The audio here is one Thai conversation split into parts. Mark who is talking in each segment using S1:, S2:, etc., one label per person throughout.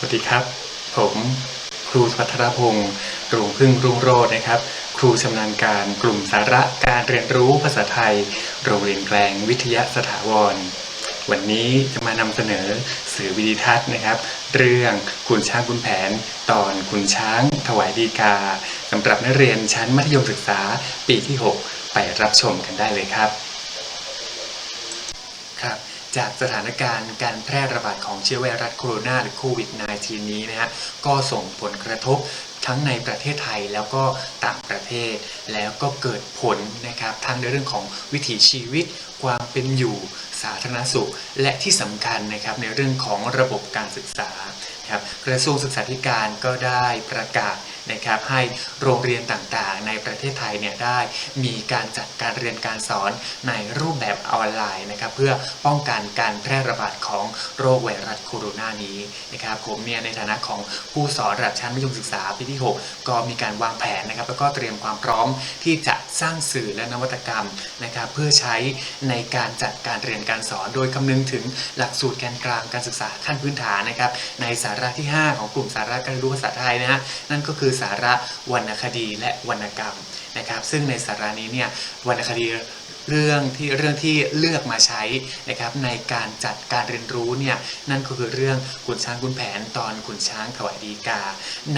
S1: สวัสดีครับ ผมครูพัทรพงศ์กรุงพึ่งรุ่งโรจน์นะครับ ครูชำนาญการกลุ่มสาระการเรียนรู้ภาษาไทย โรงเรียนแกลงวิทยาสถาวร วันนี้จะมานำเสนอสื่อวิดิทัศน์นะครับ เรื่องขุนช้างขุนแผน ตอนขุนช้างถวายดีกาสำหรับนักเรียนชั้นมัธยมศึกษาปีที่ 6 ไปรับชมกันได้เลยครับ จากสถานการณ์การแพร่ระบาดของเชื้อไวรัสโคโรนาหรือโควิด -19 นี้นะฮะก็ส่งผลกระทบทั้งในประเทศไทยแล้วก็ต่างประเทศ แล้วก็เกิดผลนะครับทั้งในเรื่องของวิถีชีวิต ความเป็นอยู่สาธารณสุข และที่สำคัญนะครับในเรื่องของระบบการศึกษาครับกระทรวงศึกษาธิการก็ได้ประกาศ นะครับให้โรงเรียนต่างๆ ในประเทศไทยเนี่ยได้มีการจัดการเรียนการสอนในรูปแบบออนไลน์นะครับเพื่อป้องกันการแพร่ระบาดของโรคไวรัสโคโรนานี้นะครับผมเนี่ยในฐานะของผู้สอนระดับชั้นมัธยมศึกษาปีที่ 6 ก็มีการวางแผนนะครับแล้วก็เตรียมความพร้อมที่จะสร้างสื่อและนวัตกรรมนะครับเพื่อใช้ในการจัดการเรียนการสอน โดยคำนึงถึงหลักสูตรแกนกลางการศึกษาขั้นพื้นฐานนะครับในสาระที่ 5 ของกลุ่มสาระการรู้ภาษาไทยนะฮะนั่นก็คือสาระวรรณคดีและวรรณกรรมนะครับ ซึ่งในสาระนี้เนี่ยวรรณคดีเรื่องที่เรื่องที่เลือกมาใช้นะครับในการจัดการเรียนรู้เนี่ยนั่นก็คือเรื่องขุนช้างขุนแผนตอนขุนช้างถวายดีกา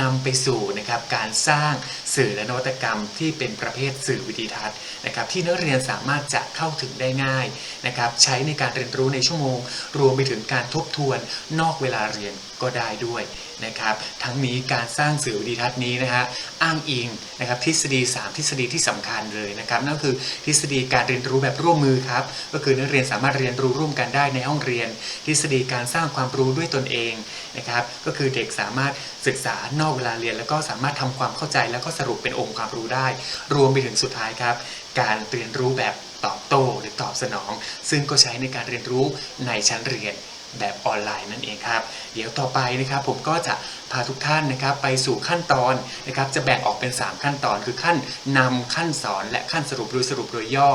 S1: นำไปสู่นะครับการสร้างสื่อและนวัตกรรมที่เป็นประเภทสื่อวิดีทัศน์นะครับที่นักเรียนสามารถจะเข้าถึงได้ง่ายนะครับใช้ในการเรียนรู้ในชั่วโมง รวมไปถึงการทบทวนนอกเวลาเรียนก็ได้ด้วย นะครับ ทั้งนี้การสร้างสื่อวิดีทัศน์นี้นะฮะอ้างอิงนะครับทฤษฎี 3 ทฤษฎีที่สำคัญเลยนะครับนั่นคือทฤษฎีการเรียนรู้แบบร่วมมือครับก็คือนักเรียนสามารถเรียนรู้ร่วมกันได้ในห้องเรียน ทฤษฎีการสร้างความรู้ด้วยตนเองนะครับก็คือเด็กสามารถศึกษานอกเวลาเรียน แล้วก็สามารถทำความเข้าใจแล้วก็สรุปเป็นองค์ความรู้ได้ รวมไปถึงสุดท้ายครับ การเรียนรู้แบบตอบโต้หรือตอบสนอง ซึ่งก็ใช้ในการเรียนรู้ในชั้นเรียน แบบออนไลน์นั่นเองครับเดี๋ยวต่อไปนะครับผมก็จะพาทุกท่านนะครับไปสู่ขั้นตอนนะครับจะแบ่งออกเป็น 3 ขั้นตอนคือขั้นนำขั้นสอนและขั้นสรุปโดยสรุปโดยย่อ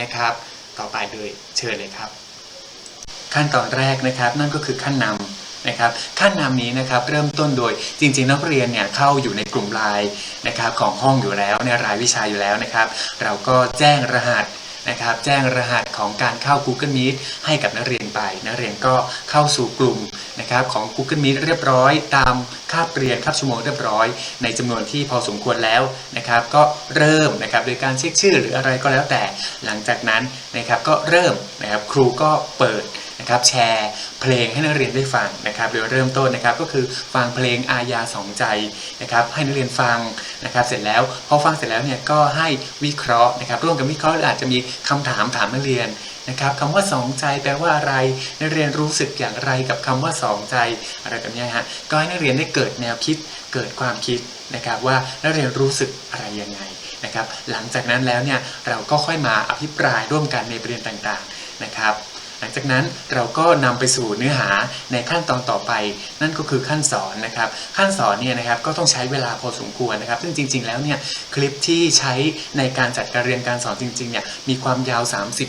S1: นะครับ ต่อไปเลยเชิญเลยครับ ขั้นตอนแรกนะครับนั่นก็คือขั้นนำนะครับขั้นนำนี้นะครับเริ่มต้นโดยจริง ๆ นักเรียนเนี่ยเข้าอยู่ในกลุ่มไลน์นะครับของห้องอยู่แล้วในรายวิชาอยู่แล้วนะครับ เราก็แจ้งรหัส นะครับแจ้งรหัสของการเข้า Google Meet ให้กับนักเรียนไป นักเรียนก็เข้าสู่กลุ่มนะครับของ Google Meet เรียบร้อย ตามคาบเรียนคาบชั่วโมงเรียบร้อย ในจำนวนที่พอสมควรแล้วนะครับก็เริ่มนะครับโดยการเช็คชื่อหรืออะไรก็แล้วแต่หลังจากนั้นนะครับก็เริ่มนะครับครูก็เปิด นะครับแชร์เพลงให้นักเรียนได้ฟังนะครับโดยเริ่มต้นนะครับก็คือฟังเพลงอาญาสองใจนะครับให้นักเรียนฟังนะครับเสร็จแล้วพอฟังเสร็จแล้วเนี่ยก็ให้วิเคราะห์นะครับร่วมกันวิเคราะห์หรืออาจจะมีคำถามถามนักเรียนนะครับคำว่าสองใจแปลว่าอะไรนักเรียนรู้สึกอย่างไรกับคำว่าสองใจอะไรแบบนี้ฮะก็ให้นักเรียนได้เกิดแนวคิดเกิดความคิดนะครับว่านักเรียนรู้สึกอะไรยังไงนะครับหลังจากนั้นแล้วเนี่ยเราก็ค่อยมาอภิปรายร่วมกันในประเด็นต่างๆนะครับ หลังจากนั้นเราก็นำไปสู่เนื้อหาในขั้นตอนต่อไป นั่นก็คือขั้นสอนนะครับ ขั้นสอนเนี่ยนะครับก็ต้องใช้เวลาพอสมควรนะครับ ซึ่งจริง ๆ แล้วเนี่ยคลิปที่ใช้ในการจัดการเรียนการสอนจริงๆเนี่ยมีความยาว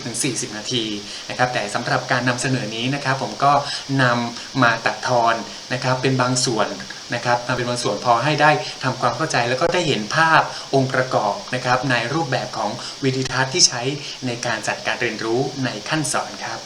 S1: 30-40 นาทีนะครับแต่สำหรับการนำเสนอนี้นะครับผมก็นำมาตัดทอนนะครับเป็นบางส่วนนะครับมาเป็นบางส่วนพอให้ได้ทำความเข้าใจแล้วก็ได้เห็นภาพองค์ประกอบนะครับในรูปแบบของวิดีทัศน์ที่ใช้ในการจัดการเรียนรู้ในขั้นสอนครับ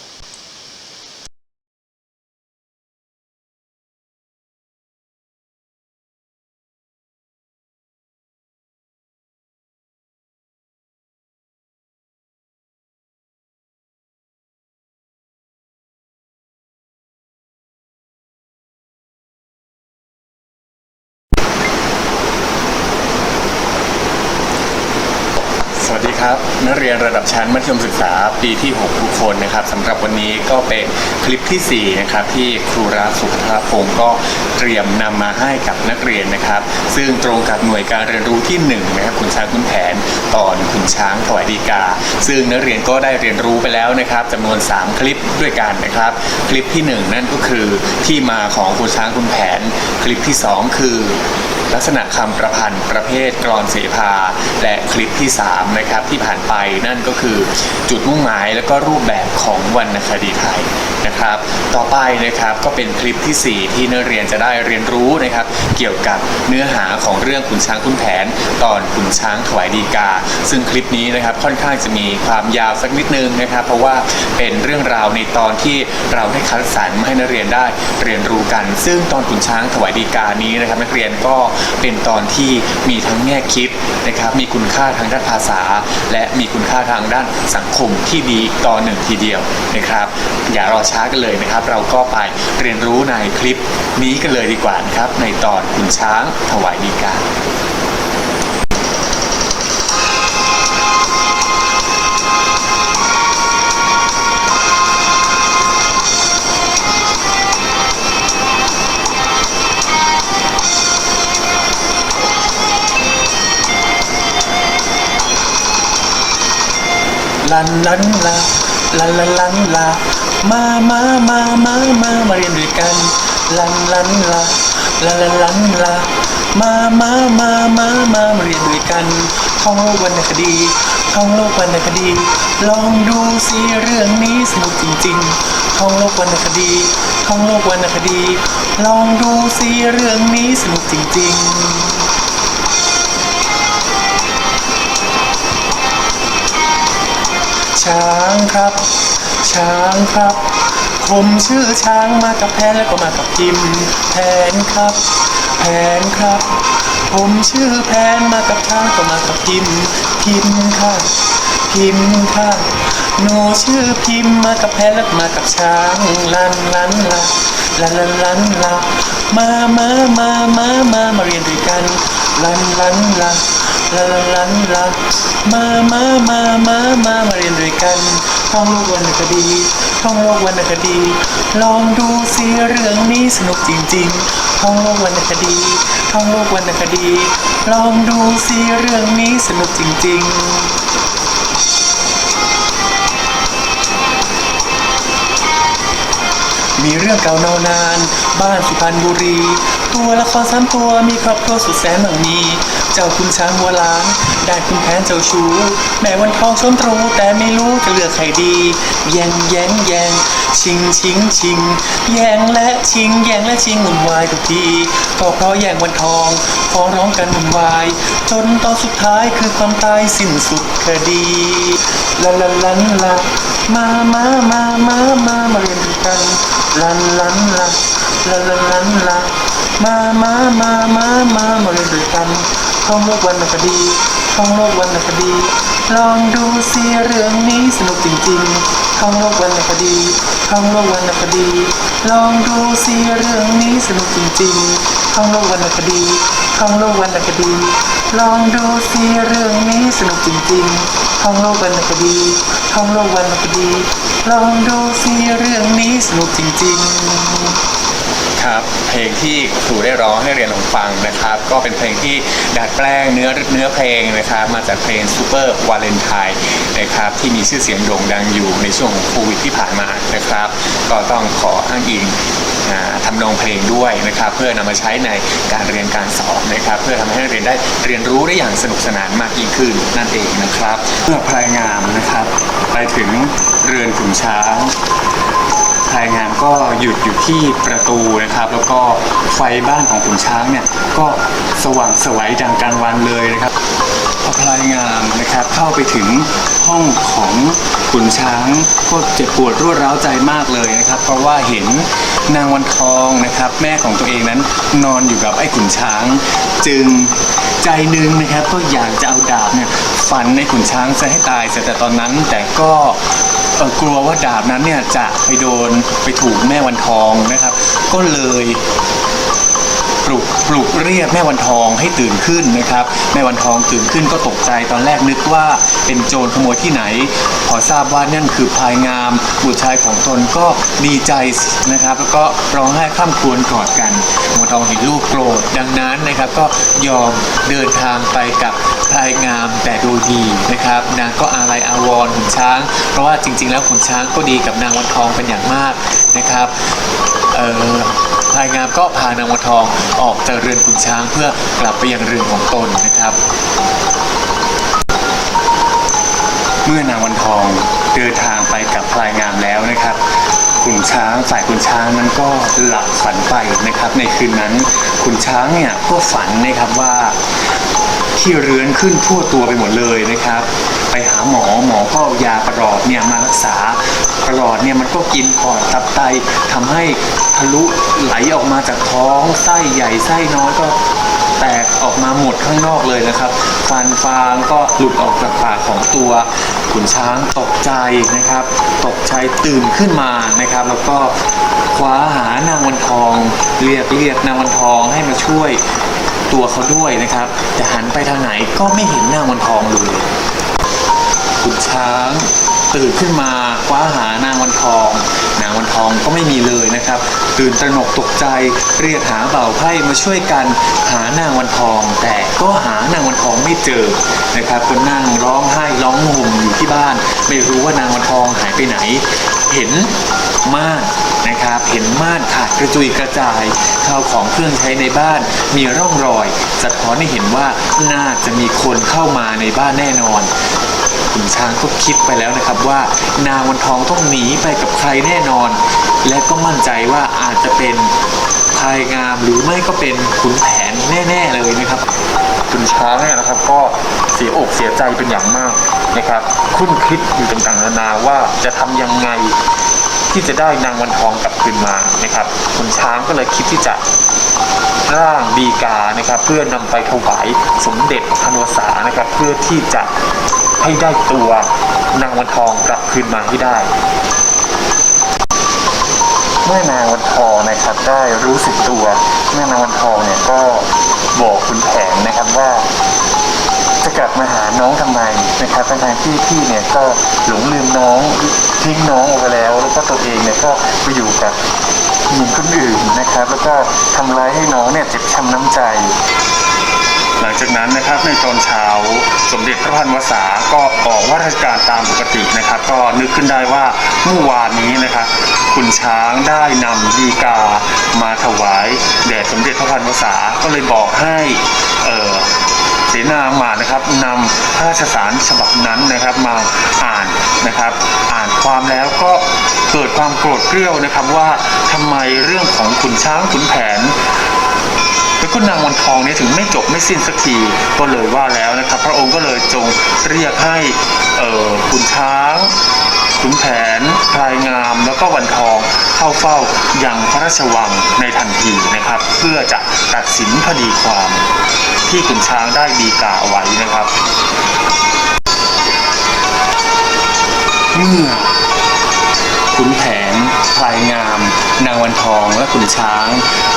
S1: วัสดีครับ นักเรียนระดับชั้นมัธยมศึกษาปีที่ 6 ทุกคนนะครับสำหรับวันนี้ก็เป็นคลิปที่ 4 นะครับ ที่ครูราสุขภาพงศ์ก็เตรียมนำมาให้กับนักเรียนนะครับ ซึ่งตรงกับหน่วยการเรียนรู้ที่ 1 นะครับขุนช้างขุนแผนตอนขุนช้างถวายดีกา ซึ่งนักเรียนก็ได้เรียนรู้ไปแล้วนะครับจำนวน 3 คลิปด้วยกันนะครับ คลิปที่ 1 นั่นก็คือที่มาของขุนช้างขุนแผน คลิปที่ 2 คือ ลักษณะคำประพันธ์ประเภทกรอนเสภาและคลิปที่ 3 นะครับที่ผ่านไปนั่นก็คือจุดมุ่งหมายและก็รูปแบบของวรรณคดีไทยนะครับ ต่อไปนะครับก็เป็นคลิปทีสี่ 4 ที่นักเรียนจะได้เรียนรู้นะครับ เกี่ยวกับเนื้อหาของเรื่องขุนช้างขุนแผน ตอนขุนช้างถวายดีกา ซึ่งคลิปนี้นะครับค่อนข้างจะมีความยาวสักนิดนึงนะครับ เพราะว่าเป็นเรื่องราวในตอนที่เราได้คัดสรรมาให้นักเรียนได้เรียนรู้กัน ซึ่งตอนขุนช้างถวายดีกานี้นะครับ นักเรียนก็เป็นตอนที่มีทั้งแง่คิดนะครับ มีคุณค่าทางด้านภาษาและมีคุณค่าทางด้านสังคมที่ดีอีกตอนหนึ่งทีเดียวนะครับ อย่ารอช้ากันเลยนะครับ เราก็ไปเรียนรู้ในคลิปนี้กันเลยดีกว่านะครับ ในตอนขุนช้างถวายดีกา ลันลันลาลันลันลันลามามามามามามาเรียนด้วยกันลันลันลาลันลันลันลามามามามามามาเรียนด้วยกันท่องโลกวรรณคดีท่องโลกวรรณคดี ลองดูสิเรื่องนี้สนุกจริงๆท่องโลกวรรณคดีท่องโลกวรรณคดี ลองดูสิเรื่องนี้สนุกจริงๆ ช้างครับ ช้างครับ ผมชื่อช้างมากับแพนแล้วก็มากับพิมแพนครับ แพนครับ ผมชื่อแพนมากับช้างก็มากับพิมพิมค่ะพิมค่ะหนูชื่อพิมมากับแพนแล้วก็มากับช้างลันลันลาลันลันลันลามามามามามามาเรียนด้วยกันลันลันลา ลาลาลาลามามามามามามาเรียนด้วยกันท่องโลกวรรณคดีท่องโลกวรรณคดี ลองดูสิเรื่องนี้สนุกจริงๆท่องโลกวรรณคดีท่องโลกวรรณคดี ลองดูสิเรื่องนี้สนุกจริงๆมีเรื่องเก่าเนานาน บ้านสุพรรณบุรี ตัวละครสามตัวมีครอบครัวสุดแสนมั่งมี เจ้าคุณช้างหัวล้านได้คุณแผนเจ้าชู้ แม่วันทองชนตรูแต่ไม่รู้จะเลือกใครดี แยงแยงแยงชิงชิงชิงแยงและชิงแยงและชิงวุ่นวายทุกทีก็เพราะแยงวันทองฟ้องร้องกันวุ่นวาย จนตอนสุดท้ายคือความตายสิ้นสุดคดีลาลาลันลามามามามามามาเรียนกันลันลันลาลาลาลันลามามามามามามาเรียนด้วยกัน ท่องโลกวรรณคดีท่องโลกวรรณคดี ลองดูสิเรื่องนี้สนุกจริงๆท่องโลกวรรณคดีท่องโลกวรรณคดี ลองดูสิเรื่องนี้สนุกจริงๆท่องโลกวรรณคดีท่องโลกวรรณคดี ลองดูสิเรื่องนี้สนุกจริงๆท่องโลกวรรณคดีท่องโลกวรรณคดี ลองดูสิเรื่องนี้สนุกจริงๆ ครับ เพลงที่ครูได้ร้องให้เรียนลองฟังนะครับ ก็เป็นเพลงที่ดัดแปลงเนื้อเนื้อเพลงนะครับ มาจากเพลง Super Valentine นะครับที่มีชื่อเสียงโด่งดังอยู่ในช่วงของโควิดที่ผ่านมานะครับ ก็ต้องขออ้างอิงทำนองเพลงด้วยนะครับ เพื่อนำมาใช้ในการเรียนการสอนนะครับ เพื่อทำให้นักเรียนได้เรียนรู้ได้อย่างสนุกสนานมากยิ่งขึ้นนั่นเองนะครับเมื่อพลายงามนะครับ ไปถึงเรือนขุนช้าง พลายงามก็หยุดอยู่ที่ประตูนะครับ แล้วก็ไฟบ้านของขุนช้างเนี่ยก็สว่างไสวัยดังกลางวันเลยนะครับพอพลายงามนะครับเข้าไปถึงห้องของขุนช้างก็เจ็บปวดรวดร้าวใจมากเลยนะครับ เพราะว่าเห็นนางวันทองนะครับ แม่ของตัวเองนั้นนอนอยู่กับไอ้ขุนช้าง จึงใจหนึงนะครับก็อยากจะเอาดาบเนี่ยฟันในขุนช้างซะให้ตายแต่ตอนนั้นแต่ก็ กลัวว่าดาบนั้นเนี่ยจะไปโดนไปถูกแม่วันทองนะครับ ก็เลย ปลุกปลุกเรียกแม่วันทองให้ตื่นขึ้นนะครับ แม่วันทองตื่นขึ้นก็ตกใจตอนแรกนึกว่าเป็นโจรขโมยที่ไหน พอทราบว่านั่นคือพายงามบุตรชายของตนก็ดีใจนะครับ แล้วก็ร้องไห้ข้ามครวญกอดกันแม่วันทองเห็นลูกโกรธดังนั้นนะครับ ก็ยอมเดินทางไปกับพายงามแต่โดยดีนะครับ นางก็อาลัยอาวรณ์ขุนช้าง เพราะว่าจริง ๆ แล้วขุนช้างก็ดีกับนางวันทองเป็นอย่างมากนะครับ เออพลายงามก็พานางวันทองออกจากเรือนขุนช้างเพื่อกลับไปยังเรือนของตนนะครับ เมื่อนางวันทองเดินทางไปกับพลายงามแล้วนะครับขุนช้างฝ่ายขุนช้างนั้นก็หลับฝันไปนะครับ ในคืนนั้นขุนช้างเนี่ยก็ฝันนะครับว่าขี้เรื้อนขึ้นทั่วตัวไปหมดเลยนะครับ หาหมอหมอก็เอายาประหลอดเนี่ยมารักษาประหลอดเนี่ยมันก็กินปอดตับไตทำให้ทะลุไหลออกมาจากท้องไส้ใหญ่ไส้น้อยก็แตกออกมาหมดข้างนอกเลยนะครับ ฟันฟางก็หลุดออกจากปากของตัวขุนช้างตกใจนะครับ ตกใจตื่นขึ้นมานะครับ แล้วก็คว้าหานางวันทอง เรียกเรียกนางวันทองให้มาช่วยตัวเขาด้วยนะครับ แต่หันไปทางไหนก็ไม่เห็นนางวันทองเลย ขุนช้างตื่นขึ้นมาคว้าหานางวันทอง นางวันทองก็ไม่มีเลยนะครับตื่นตระหนกตกใจเรียกหาเบ่าวไพร่มาช่วยกันหานางวันทอง แต่ก็หานางวันทองไม่เจอนะครับก็นั่งร้องไห้ร้องห่มอยู่ที่บ้าน ไม่รู้ว่านางวันทองหายไปไหน เห็นม่านนะครับเห็นม่านขาดกระจุยกระจายข้าวของเครื่องใช้ในบ้านมีร่องรอยสะท้อนให้เห็นว่าน่าจะมีคนเข้ามาในบ้านแน่นอน ขุนช้างก็คิดไปแล้วนะครับว่านางวันทองต้องหนีไปกับใครแน่นอน และก็มั่นใจว่าอาจจะเป็นพายงามหรือไม่ก็เป็นขุนแผนแน่ ๆ เลยนะครับขุนช้างเนี่ยนะครับก็เสียอกเสียใจเป็นอย่างมากนะครับคุ้นคิดอยู่ต่างๆนานาว่าจะทำยังไงที่จะได้นางวันทองกลับคืนมานะครับขุนช้างก็เลยคิดที่จะร่างดีกานะครับ เพื่อนำไปถวายสมเด็จพระนวษานะครับ เพื่อที่จะ ให้ได้ตัวนางวันทองกลับคืนมาให้ได้ เมื่อนางวันทองนะครับได้รู้สึกตัวแม่นางวันทองเนี่ยก็บอกคุณแผนนะครับว่าจะกลับมาหาน้องทำไมนะครับทั้งทางๆที่พี่เนี่ยก็หลงลืมน้องทิ้งน้องเอาไปแล้ว แล้วก็ตัวเองเนี่ยก็ไปอยู่กับหญิงคนอื่นนะครับ แล้วก็ทำร้ายให้น้องเนี่ยเจ็บช้ำน้ำใจ หลังจากนั้นนะครับในตอนเช้าสมเด็จพระพันวษาก็ออกว่าราชการตามปกตินะครับ ก็นึกขึ้นได้ว่าเมื่อวานนี้นะครับคุณช้างได้นำดีกามาถวายแด่สมเด็จพระพันวษาก็เลยบอกให้เออเสนาหมานะครับนำพระราชสารฉบับนั้นนะครับมาอ่านนะครับ อ่านความแล้วก็เกิดความโกรธเกรี้ยวนะครับว่าทำไมเรื่องของขุนช้างขุนแผน แล้วก็นางวันทองนี่ถึงไม่จบไม่สิ้นสักทีก็เลยว่าแล้วนะครับ พระองค์ก็เลยจงเรียกให้เอ่อขุนช้างขุนแผนพลายงาม แล้วก็วันทองเข้าเฝ้าอยังพระราชวังในทันทีนะครับ เพื่อจะตัดสินคดีความที่ขุนช้างได้ดีกาไว้นะครับ เมื่อ ขุนแผนพลายงาม นางวันทอง และขุนช้าง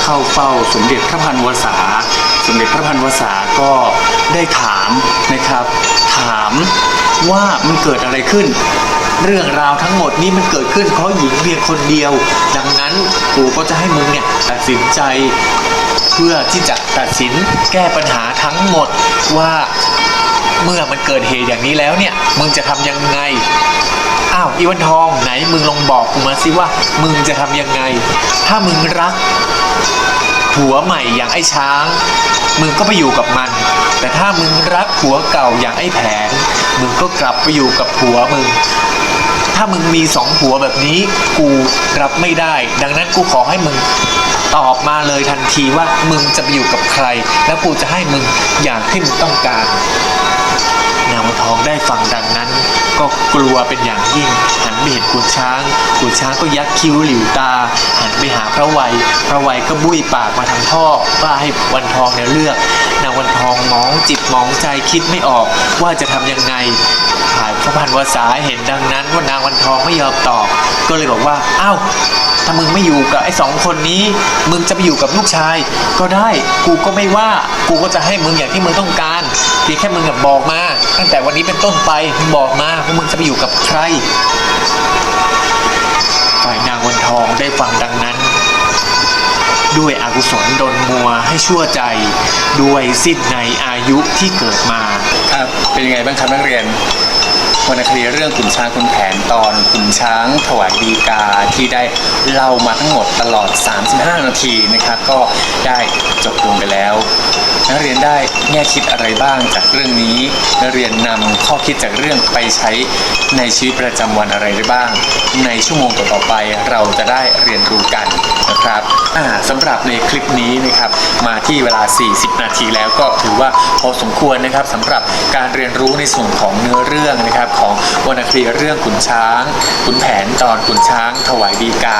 S1: เข้าเฝ้าสมเด็จพระพันวษา สมเด็จพระพันวษาก็ได้ถามนะครับ ถามว่ามันเกิดอะไรขึ้น เรื่องราวทั้งหมดนี้มันเกิดขึ้นเพราะหญิงเพียงคนเดียว ดังนั้นกูก็จะให้มึงเนี่ยตัดสินใจเพื่อที่จะตัดสินแก้ปัญหาทั้งหมดว่า เมื่อมันเกิดเหตุอย่างนี้แล้วเนี่ย มึงจะทำยังไง อ้าวอีวันทองไหนมึงลองบอกกูมาสิว่า มึงจะทำยังไง ถ้ามึงรักผัวใหม่อย่างไอ้ช้าง มึงก็ไปอยู่กับมัน แต่ถ้ามึงรักผัวเก่าอย่างไอ้แผนมึงก็กลับไปอยู่กับผัวมึง ถ้ามึงมีสองผัวแบบนี้ กูรับไม่ได้ ดังนั้นกูขอให้มึงตอบมาเลยทันทีว่ามึงจะไปอยู่กับใคร แล้วกูจะให้มึงอย่างที่มึงต้องการ ทองได้ฟังดังนั้น ก็กลัวเป็นอย่างยิ่ง หันไปเห็นขุนช้างขุนช้างก็ยักคิ้วหลิวตา หันไปหาพระไวยพระไวยก็บุ้ยปากมาทางพ่อว่าให้วันทองเนี่ยเลือกนางวันทองมองจิตมองใจคิดไม่ออกว่าจะทำยังไงฝ่ายพระพันวษาเห็นดังนั้นว่านางวันทองไม่ยอมตอบ ก็เลยบอกว่าอ้าวถ้ามึงไม่อยู่กับไอ้สองคนนี้ มึงจะไปอยู่กับลูกชาย ก็ได้ กูก็ไม่ว่า กูก็จะให้มึงอย่างที่มึงต้องการเพียงแค่มึงอะบอกมา ตั้งแต่วันนี้เป็นต้นไปมึงบอกมาว่ามึงจะไปอยู่กับใครฝ่ายนางวันทองได้ฟังดังนั้น ด้วยอกุศลดนมัวให้ชั่วใจ ด้วยสิ้นในอายุที่เกิดมา
S2: ครับเป็นยังไงบ้างครับนักเรียน
S1: วรรณคดีเรื่องขุนช้างขุนแผนตอนขุนช้างถวายดีกาที่ได้เล่ามาทั้งหมดตลอด 35 นาทีนะครับ ก็ได้จบลงไปแล้ว นักเรียนได้แง่คิดอะไรบ้างจากเรื่องนี้ นักเรียนนำข้อคิดจากเรื่องไปใช้ในชีวิตประจำวันอะไรได้บ้าง ในชั่วโมงต่อๆไปเราจะได้เรียนรู้กันนะครับอ่าสำหรับในคลิปนี้นะครับมาที่เวลา 40 นาทีแล้วก็ถือว่าพอสมควรนะครับสำหรับการเรียนรู้ในส่วนของเนื้อเรื่องนะครับของวรรณคดีเรื่องขุนช้างขุนแผนตอนขุนช้าง ถวายดีกา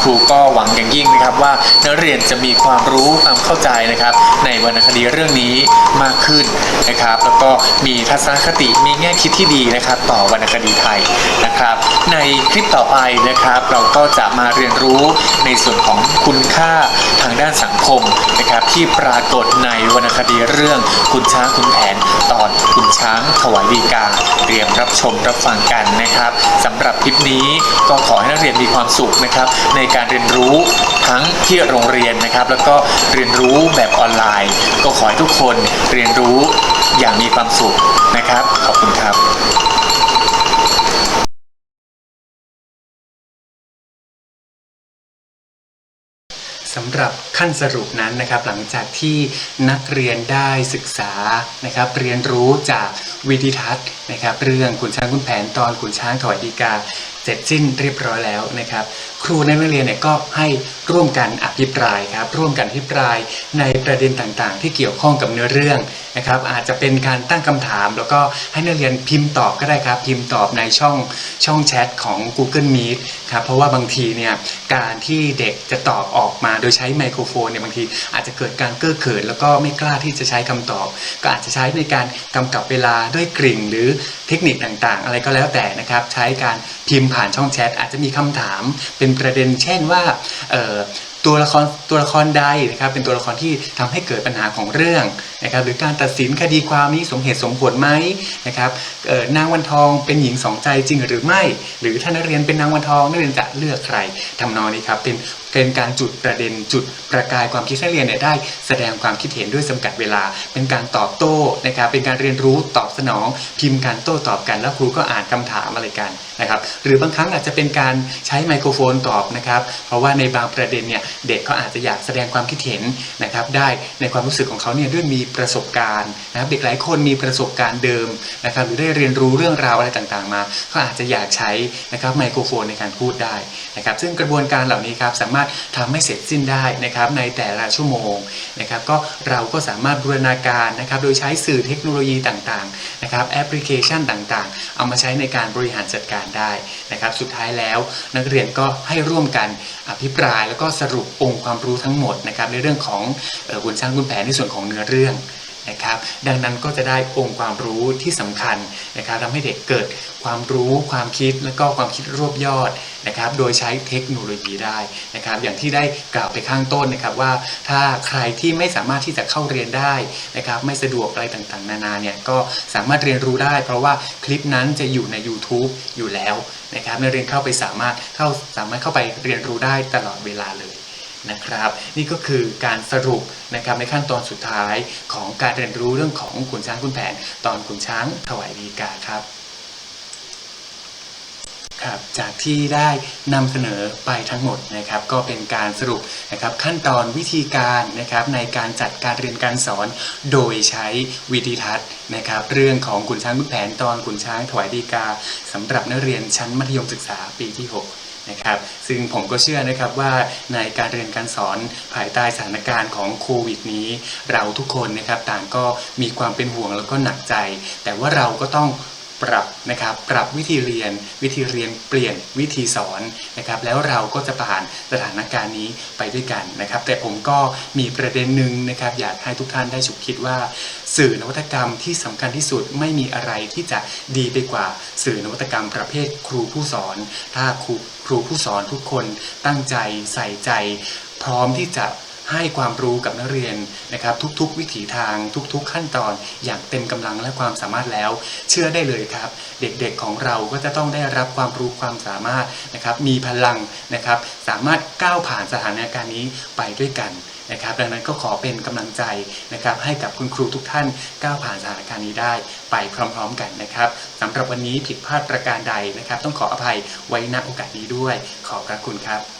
S1: ครูก็หวังอย่างยิ่งนะครับว่านักเรียนจะมีความรู้ความเข้าใจนะครับ ในวรรณคดีเรื่องนี้มากขึ้นนะครับ แล้วก็มีทัศนคติมีแง่คิดที่ดีนะครับ ต่อวรรณคดีไทยนะครับ ในคลิปต่อไปนะครับ เราก็จะมาเรียนรู้ในส่วนของคุณค่าทางด้านสังคมนะครับ ที่ปรากฏในวรรณคดีเรื่องคุณช้างคุณแผนตอนคุณช้างถวายดีกาเตรียมรับชมรับฟังกันนะครับสำหรับคลิปนี้ก็ขอให้นักเรียนมีความสุขนะครับในในการเรียนรู้ทั้งที่โรงเรียนนะครับ แล้วก็เรียนรู้แบบออนไลน์ ก็ขอให้ทุกคนเรียนรู้อย่างมีความสุขนะครับ ขอบคุณครับสำหรับขั้นสรุปนั้นนะครับหลังจากที่นักเรียนได้ศึกษานะครับเรียนรู้จากวิดิทัศน์นะครับเรื่องขุนช้างขุนแผนตอนขุนช้างถวายดีกา เสร็จสิ้นเรียบร้อยแล้วนะครับ ครูในนักเรียนเนี่ยก็ให้ร่วมกันอภิปรายครับร่วมกันอภิปรายในประเด็นต่างๆ ที่เกี่ยวข้องกับเนื้อเรื่องนะครับอาจจะเป็นการตั้งคำถาม แล้วก็ให้นักเรียนพิมพ์ตอบก็ได้ครับ พิมพ์ตอบในช่องช่องแชทของ Google Meet ครับเพราะว่าบางทีเนี่ยการที่เด็กจะตอบออกมาโดยใช้ไมโครโฟนเนี่ยบางทีอาจจะเกิดการเก้อเขินแล้วก็ไม่กล้าที่จะใช้คำตอบ ก็อาจจะใช้ในการกำกับเวลาด้วยกริ่งหรือเทคนิคต่างๆ อะไรก็แล้วแต่นะครับใช้การพิมพ์ผ่านช่องแชทอาจจะมีคำถามเป็นประเด็นเช่นว่าเออ ตัวละครตัวละครใดนะครับเป็นตัวละครที่ทำให้เกิดปัญหาของเรื่องนะครับหรือการตัดสินคดีความนี้สมเหตุสมผลไหมนะครับนางวันทองเป็นหญิงสองใจจริงหรือไม่ หรือถ้านักเรียนเป็นนางวันทองนักเรียนจะเลือกใครทำนองนี้ครับเป็น เป็นการจุดประเด็นจุดประกายความคิดให้เรียนเนี่ยได้แสดงความคิดเห็นด้วยจำกัดเวลา เป็นการตอบโต้นะครับเป็นการเรียนรู้ตอบสนอง พิมพ์การโต้ตอบกัน แล้วครูก็อ่านคำถามอะไรกันนะครับหรือบางครั้งอาจจะเป็นการใช้ไมโครโฟนตอบนะครับเพราะว่าในบางประเด็นเนี่ยเด็กเขาอาจจะอยากแสดงความคิดเห็นนะครับได้ในความรู้สึกของเขาเนี่ยด้วยมีประสบการณ์นะครับเด็กหลายคนมีประสบการณ์เดิมนะครับหรือได้เรียนรู้เรื่องราวอะไรต่างๆมาเขาอาจจะอยากใช้นะครับไมโครโฟนในการพูดได้นะครับซึ่งกระบวนการเหล่านี้ครับสามารถทำให้เสร็จสิ้นได้นะครับในแต่ละชั่วโมงนะครับก็เราก็สามารถบูรณาการนะครับโดยใช้สื่อเทคโนโลยีต่างๆนะครับแอปพลิเคชันต่างๆ เอามาใช้ในการบริหารจัดการได้นะครับสุดท้ายแล้ว นักเรียนก็ให้ร่วมกันอภิปราย แล้วก็สรุปองค์ความรู้ทั้งหมดนะครับในเรื่องของเอ่อคุณช่างคุณแผนในส่วนของเนื้อเรื่อง นะครับ ดังนั้นก็จะได้องค์ความรู้ที่สำคัญนะครับทำให้เด็กเกิดความรู้ความคิดและก็ความคิดรวบยอดนะครับ โดยใช้เทคโนโลยีได้นะครับ อย่างที่ได้กล่าวไปข้างต้นนะครับว่าถ้าใครที่ไม่สามารถที่จะเข้าเรียนได้นะครับ ไม่สะดวกอะไรต่างๆ นานาเนี่ยก็สามารถเรียนรู้ได้ เพราะว่าคลิปนั้นจะอยู่ใน YouTube อยู่แล้วนะครับนักเรียนเข้าไปสามารถเข้าสามารถเข้าไปเรียนรู้ได้ตลอดเวลาเลย นะครับ นี่ก็คือการสรุปนะครับในขั้นตอนสุดท้ายของการเรียนรู้เรื่องของขุนช้างขุนแผน ตอนขุนช้างถวายดีกาครับครับจากที่ได้นำเสนอไปทั้งหมดนะครับ ก็เป็นการสรุปนะครับขั้นตอนวิธีการนะครับในการจัดการเรียนการสอน โดยใช้วิธีทัศน์นะครับ เรื่องของขุนช้างขุนแผนตอนขุนช้างถวายดีกาสำหรับนักเรียนชั้นมัธยมศึกษาปีที่ 6 นะครับ ซึ่งผมก็เชื่อนะครับว่าในการเรียนการสอนภายใต้สถานการณ์ของโควิดนี้ เราทุกคนนะครับต่างก็มีความเป็นห่วงแล้วก็หนักใจ แต่ว่าเราก็ต้อง ปรับนะครับปรับวิธีเรียน วิธีเรียนเปลี่ยนวิธีสอนนะครับแล้วเราก็จะผ่านสถานการณ์นี้ไปด้วยกันนะครับแต่ผมก็มีประเด็นหนึ่งนะครับอยากให้ทุกท่านได้ฉุกคิดว่า สื่อนวัตกรรมที่สำคัญที่สุดไม่มีอะไรที่จะดีไปกว่า สื่อนวัตกรรมประเภทครูผู้สอน ถ้าครูครูผู้สอนทุกคนตั้งใจใส่ใจ พร้อมที่จะ ให้ความรู้กับนักเรียนนะครับทุกๆ วิถีทางทุก ๆ ขั้นตอนอย่างเต็มกำลังและความสามารถแล้ว เชื่อได้เลยครับ เด็กๆของเราก็จะต้องได้รับความรู้ความสามารถนะครับมีพลังนะครับสามารถก้าวผ่านสถานการณ์นี้ไปด้วยกันนะครับดังนั้นก็ขอเป็นกำลังใจนะครับให้กับคุณครูทุกท่านก้าวผ่านสถานการณ์นี้ได้ไปพร้อม ๆ กันนะครับสำหรับวันนี้ผิดพลาดประการใดนะครับ ต้องขออภัยไว้ณโอกาสนี้ด้วย ขอบพระคุณครับ